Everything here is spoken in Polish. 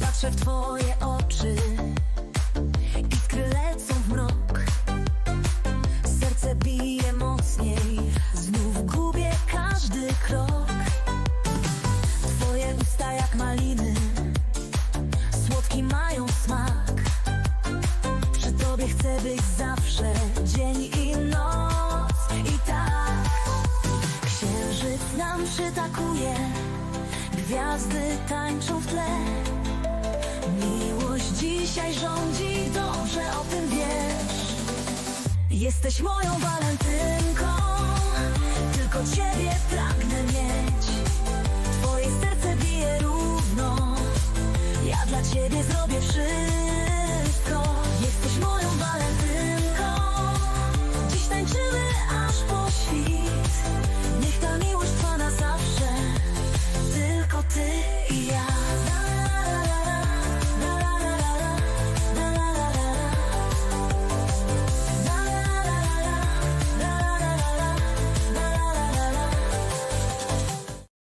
Patrzę w twoje oczy Iskry lecą w mrok. Serce bije mocniej Znów gubię każdy krok. Twoje usta jak maliny Słodki mają smak. Przy tobie chcę być zawsze nam przytakuje. Gwiazdy tańczą w tle. Miłość dzisiaj rządzi, dobrze o tym wiesz. Jesteś moją walentynką Tylko ciebie pragnę mieć. Twoje serce bije równo. Ja dla ciebie zrobię wszystko